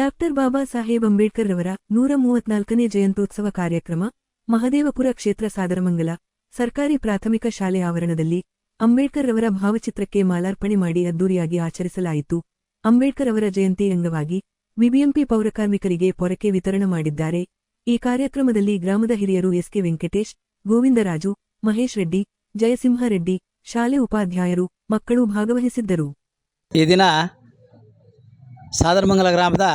Doctor Baba Saheb Ambedkar ರವರ ನೂರ ಮೂವತ್ನಾಲ್ಕನೇ ಜಯಂತ್ಯೋತ್ಸವ ಕಾರ್ಯಕ್ರಮ, ಮಹದೇವಪುರ ಕ್ಷೇತ್ರ ಸಾದರಮಂಗಲ, ಸರ್ಕಾರಿ ಪ್ರಾಥಮಿಕ ಶಾಲೆ ಆವರಣದಲ್ಲಿ ಅಂಬೇಡ್ಕರ್ ರವರ ಭಾವಚಿತ್ರಕ್ಕೆ ಮಾಲಾರ್ಪಣೆ ಮಾಡಿ ಅದ್ದೂರಿಯಾಗಿ ಆಚರಿಸಲಾಯಿತು. ಅಂಬೇಡ್ಕರ್ ಅವರ ಜಯಂತಿ ಅಂಗವಾಗಿ ಬಿಬಿಎಂಪಿ ಪೌರಕಾರ್ಮಿಕರಿಗೆ ಪೊರಕೆ ವಿತರಣೆ ಮಾಡಿದ್ದಾರೆ. ಈ ಕಾರ್ಯಕ್ರಮದಲ್ಲಿ ಗ್ರಾಮದ ಹಿರಿಯರು ಎಸ್ಕೆ ವೆಂಕಟೇಶ್, ಗೋವಿಂದರಾಜು, ಮಹೇಶ್ ರೆಡ್ಡಿ ಜಯಸಿಂಹರೆಡ್ಡಿ ಶಾಲೆ ಉಪಾಧ್ಯಾಯರು, ಮಕ್ಕಳು ಭಾಗವಹಿಸಿದ್ದರು. ಈ ದಿನ ಸಾದರಮಂಗಲ ಗ್ರಾಮದ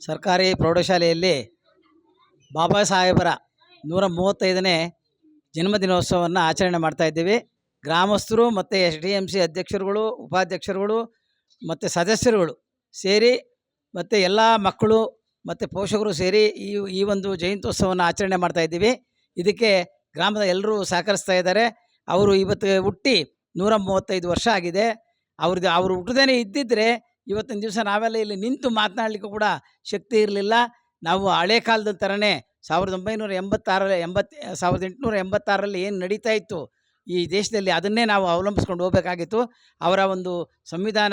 ಸರ್ಕಾರಿ ಪ್ರೌಢಶಾಲೆಯಲ್ಲಿ ಬಾಬಾ ಸಾಹೇಬರ ನೂರ ಮೂವತ್ತೈದನೇ ಜನ್ಮದಿನೋತ್ಸವವನ್ನು ಆಚರಣೆ ಮಾಡ್ತಾ ಇದ್ದೀವಿ. ಗ್ರಾಮಸ್ಥರು ಮತ್ತು ಎಸ್ ಡಿ ಎಂ ಸಿ ಅಧ್ಯಕ್ಷರುಗಳು, ಉಪಾಧ್ಯಕ್ಷರುಗಳು ಮತ್ತು ಸದಸ್ಯರುಗಳು ಸೇರಿ ಮತ್ತು ಎಲ್ಲ ಮಕ್ಕಳು ಮತ್ತು ಪೋಷಕರು ಸೇರಿ ಈ ಈ ಒಂದು ಜಯಂತ್ಯೋತ್ಸವವನ್ನು ಆಚರಣೆ ಮಾಡ್ತಾ ಇದ್ದೀವಿ. ಇದಕ್ಕೆ ಗ್ರಾಮದ ಎಲ್ಲರೂ ಸಹಕರಿಸ್ತಾ ಇದ್ದಾರೆ. ಅವರು ಇವತ್ತು ಹುಟ್ಟಿ ನೂರ ಮೂವತ್ತೈದು ವರ್ಷ ಆಗಿದೆ. ಅವ್ರದ್ದು, ಅವರು ಹುಟ್ಟದೇ ಇದ್ದಿದ್ದರೆ ಇವತ್ತಿನ ದಿವಸ ನಾವೆಲ್ಲ ಇಲ್ಲಿ ನಿಂತು ಮಾತನಾಡಲಿಕ್ಕೂ ಕೂಡ ಶಕ್ತಿ ಇರಲಿಲ್ಲ. ನಾವು ಹಳೆ ಕಾಲದ ಥರನೇ ಸಾವಿರದ ಒಂಬೈನೂರ ಎಂಬತ್ತಾರಲ್ಲಿ ಎಂಬತ್ತು, ಸಾವಿರದ ಎಂಟುನೂರ ಎಂಬತ್ತಾರರಲ್ಲಿ ಏನು ನಡೀತಾ ಇತ್ತು ಈ ದೇಶದಲ್ಲಿ ಅದನ್ನೇ ನಾವು ಅವಲಂಬಿಸ್ಕೊಂಡು ಹೋಗಬೇಕಾಗಿತ್ತು. ಅವರ ಒಂದು ಸಂವಿಧಾನ,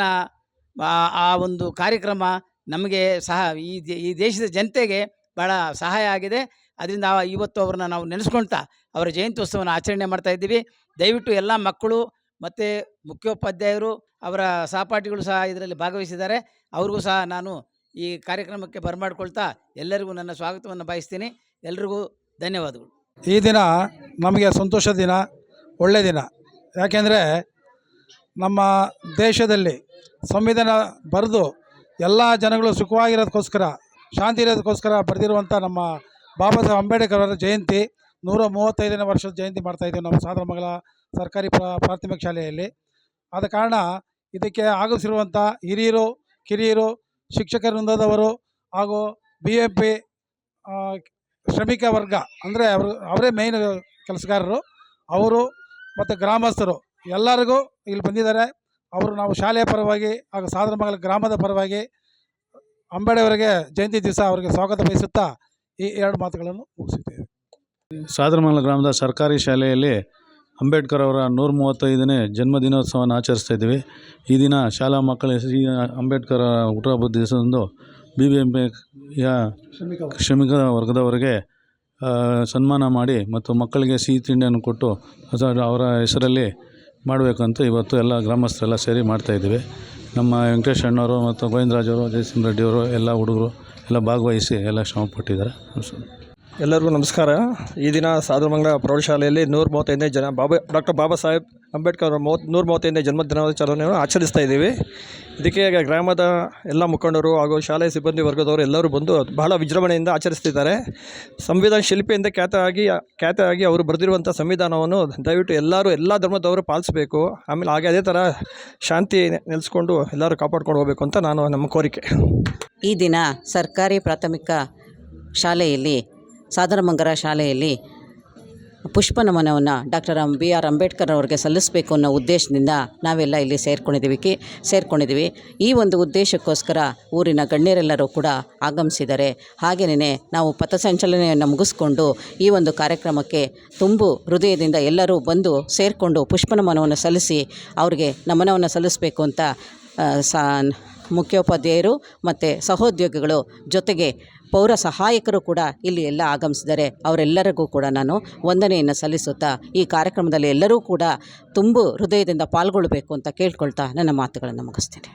ಆ- ಒಂದು ಕಾರ್ಯಕ್ರಮ ನಮಗೆ ಸಹ ಈ ಈ ದೇಶದ ಜನತೆಗೆ ಭಾಳ ಸಹಾಯ ಆಗಿದೆ. ಅದರಿಂದ ಇವತ್ತು ಅವ್ರನ್ನ ನಾವು ನೆನೆಸ್ಕೊಳ್ತಾ ಅವರ ಜಯಂತ್ಯೋತ್ಸವನ ಆಚರಣೆ ಮಾಡ್ತಾ ಇದ್ದೀವಿ. ದಯವಿಟ್ಟು ಎಲ್ಲ ಮಕ್ಕಳು ಮತ್ತು ಮುಖ್ಯೋಪಾಧ್ಯಾಯರು ಅವರ ಸಹಪಾಠಿಗಳು ಸಹ ಇದರಲ್ಲಿ ಭಾಗವಹಿಸಿದ್ದಾರೆ. ಅವ್ರಿಗೂ ಸಹ ನಾನು ಈ ಕಾರ್ಯಕ್ರಮಕ್ಕೆ ಬರಮಾಡ್ಕೊಳ್ತಾ ಎಲ್ಲರಿಗೂ ನನ್ನ ಸ್ವಾಗತವನ್ನು ಬಯಸ್ತೀನಿ. ಎಲ್ರಿಗೂ ಧನ್ಯವಾದಗಳು. ಈ ದಿನ ನಮಗೆ ಸಂತೋಷ ದಿನ ಒಳ್ಳೆಯ ದಿನ. ಯಾಕೆಂದರೆ ನಮ್ಮ ದೇಶದಲ್ಲಿ ಸಂವಿಧಾನ ಬರೆದು ಎಲ್ಲ ಜನಗಳು ಸುಖವಾಗಿರೋದಕ್ಕೋಸ್ಕರ, ಶಾಂತಿ ಇರೋದಕ್ಕೋಸ್ಕರ ಬರೆದಿರುವಂಥ ನಮ್ಮ ಬಾಬಾ ಸಾಹೇಬ್ ಅಂಬೇಡ್ಕರ್ ಅವರ ಜಯಂತಿ ನೂರ ಮೂವತ್ತೈದನೇ ವರ್ಷದ ಜಯಂತಿ ಮಾಡ್ತಾಯಿದ್ದೀವಿ ನಮ್ಮ ಸಾದರಮಂಗಲ ಸರ್ಕಾರಿ ಪ್ರ, ಪ್ರಾಥಮಿಕ ಶಾಲೆಯಲ್ಲಿ. ಆದ ಕಾರಣ ಇದಕ್ಕೆ ಆಗಮಿಸಿರುವಂಥ ಹಿರಿಯರು, ಕಿರಿಯರು, ಶಿಕ್ಷಕರ ವೃಂದದವರು ಹಾಗೂ ಬಿ ಎಂ ಪಿ ಶ್ರಮಿಕ ವರ್ಗ ಅಂದರೆ ಅವರು, ಅವರೇ ಮೇಯ್ನ್ ಕೆಲಸಗಾರರು. ಅವರು ಮತ್ತು ಗ್ರಾಮಸ್ಥರು ಎಲ್ಲರಿಗೂ ಇಲ್ಲಿ ಬಂದಿದ್ದಾರೆ. ಅವರು ನಾವು ಶಾಲೆಯ ಪರವಾಗಿ ಹಾಗೂ ಸಾದರಮಂಗಲ ಗ್ರಾಮದ ಪರವಾಗಿ ಅಂಬೇಡವರಿಗೆ ಜಯಂತಿ ದಿವಸ ಅವರಿಗೆ ಸ್ವಾಗತ ಬಯಸುತ್ತಾ ಈ ಎರಡು ಮಾತುಗಳನ್ನು ಮುಗಿಸುತ್ತೇವೆ. ಸಾದರಮಂಗಲ ಗ್ರಾಮದ ಸರ್ಕಾರಿ ಶಾಲೆಯಲ್ಲಿ ಅಂಬೇಡ್ಕರ್ ಅವರ ನೂರ ಮೂವತ್ತೈದನೇ ಜನ್ಮದಿನೋತ್ಸವವನ್ನು ಆಚರಿಸ್ತಾ ಇದ್ದೀವಿ. ಈ ದಿನ ಶಾಲಾ ಮಕ್ಕಳ ಶ್ರೀ ಅಂಬೇಡ್ಕರ್ ಹುಟ್ಟುಹಬ್ಬದ ದಿವಸದಂದು ಬಿ ಬಿ ಎಂ ಪಿಯ ಶ್ರಮಿಕ ವರ್ಗದವರಿಗೆ ಸನ್ಮಾನ ಮಾಡಿ ಮತ್ತು ಮಕ್ಕಳಿಗೆ ಸಿಹಿ ತಿಂಡಿಯನ್ನು ಕೊಟ್ಟು ಅವರ ಹೆಸರಲ್ಲಿ ಮಾಡಬೇಕಂತ ಇವತ್ತು ಎಲ್ಲ ಗ್ರಾಮಸ್ಥರೆಲ್ಲ ಸೇರಿ ಮಾಡ್ತಾಯಿದ್ದೀವಿ ನಮ್ಮ ವೆಂಕಟೇಶ್ ಅಣ್ಣವರು ಮತ್ತು ಗೋವಿಂದರಾಜವರು ಜಯಸಿಂಹ ರೆಡ್ಡಿಯವರು ಎಲ್ಲ ಹುಡುಗರು ಎಲ್ಲ ಭಾಗವಹಿಸಿ ಎಲ್ಲ ಶ್ರಮಪಟ್ಟಿದ್ದಾರೆ. ಎಲ್ಲರಿಗೂ ನಮಸ್ಕಾರ. ಈ ದಿನ ಸಾಧುಮಂಗಲ ಪ್ರೌಢಶಾಲೆಯಲ್ಲಿ ನೂರ ಮೂವತ್ತೈದನೇ ಜನ ಬಾಬಾ, ಡಾಕ್ಟರ್ ಬಾಬಾ ಸಾಹೇಬ್ ಅಂಬೇಡ್ಕರ್ ಅವರ ಮೂವತ್ತು ನೂರ ಮೂವತ್ತೈದನೇ ಜನ್ಮದಿನಾಚರಣೆಯನ್ನು ಆಚರಿಸ್ತಾ ಇದ್ದೀವಿ. ಇದಕ್ಕೆ ಗ್ರಾಮದ ಎಲ್ಲ ಮುಖಂಡರು ಹಾಗೂ ಶಾಲೆಯ ಸಿಬ್ಬಂದಿ ವರ್ಗದವರು ಎಲ್ಲರೂ ಬಂದು ಬಹಳ ವಿಜೃಂಭಣೆಯಿಂದ ಆಚರಿಸ್ತಿದ್ದಾರೆ. ಸಂವಿಧಾನ ಶಿಲ್ಪಿಯಿಂದ ಖ್ಯಾತ ಆಗಿ ಖ್ಯಾತ ಆಗಿ ಅವರು ಬರೆದಿರುವಂಥ ಸಂವಿಧಾನವನ್ನು ದಯವಿಟ್ಟು ಎಲ್ಲರೂ ಎಲ್ಲ ಧರ್ಮದವರು ಪಾಲಿಸಬೇಕು. ಆಮೇಲೆ ಹಾಗೆ ಅದೇ ಥರ ಶಾಂತಿ ನೆಲೆಸ್ಕೊಂಡು ಎಲ್ಲರೂ ಕಾಪಾಡ್ಕೊಂಡು ಹೋಗಬೇಕು ಅಂತ ನಾನು ನಮ್ಮ ಕೋರಿಕೆ. ಈ ದಿನ ಸರ್ಕಾರಿ ಪ್ರಾಥಮಿಕ ಶಾಲೆಯಲ್ಲಿ ಸಾದರಮಂಗಲ ಶಾಲೆಯಲ್ಲಿ ಪುಷ್ಪ ನಮನವನ್ನು ಡಾಕ್ಟರ್ ಬಿ ಆರ್ ಅಂಬೇಡ್ಕರ್ ಅವರಿಗೆ ಸಲ್ಲಿಸಬೇಕು ಅನ್ನೋ ಉದ್ದೇಶದಿಂದ ನಾವೆಲ್ಲ ಇಲ್ಲಿ ಸೇರ್ಕೊಂಡಿದ್ದೀವಿ. ಕಿ, ಸೇರ್ಕೊಂಡಿದ್ದೀವಿ. ಈ ಒಂದು ಉದ್ದೇಶಕ್ಕೋಸ್ಕರ ಊರಿನ ಗಣ್ಯರೆಲ್ಲರೂ ಕೂಡ ಆಗಮಿಸಿದ್ದಾರೆ. ಹಾಗೆಯೇ ನಾವು ಪಥಸಂಚಲನೆಯನ್ನು ಮುಗಿಸ್ಕೊಂಡು ಈ ಒಂದು ಕಾರ್ಯಕ್ರಮಕ್ಕೆ ತುಂಬು ಹೃದಯದಿಂದ ಎಲ್ಲರೂ ಬಂದು ಸೇರಿಕೊಂಡು ಪುಷ್ಪ ನಮನವನ್ನು ಸಲ್ಲಿಸಿ ಅವ್ರಿಗೆ ನಮನವನ್ನು ಸಲ್ಲಿಸಬೇಕು ಅಂತ ಸಾ ಮುಖ್ಯೋಪಾಧ್ಯಾಯರು ಮತ್ತು ಸಹೋದ್ಯೋಗಿಗಳು ಜೊತೆಗೆ ಪೌರ ಸಹಾಯಕರು ಕೂಡ ಇಲ್ಲಿ ಎಲ್ಲ ಆಗಮಿಸಿದ್ದಾರೆ. ಅವರೆಲ್ಲರಿಗೂ ಕೂಡ ನಾನು ವಂದನೆಯನ್ನು ಸಲ್ಲಿಸುತ್ತಾ ಈ ಕಾರ್ಯಕ್ರಮದಲ್ಲಿ ಎಲ್ಲರೂ ಕೂಡ ತುಂಬು ಹೃದಯದಿಂದ ಪಾಲ್ಗೊಳ್ಳಬೇಕು ಅಂತ ಕೇಳ್ಕೊಳ್ತಾ ನನ್ನ ಮಾತುಗಳನ್ನು ಮುಗಿಸ್ತೇನೆ.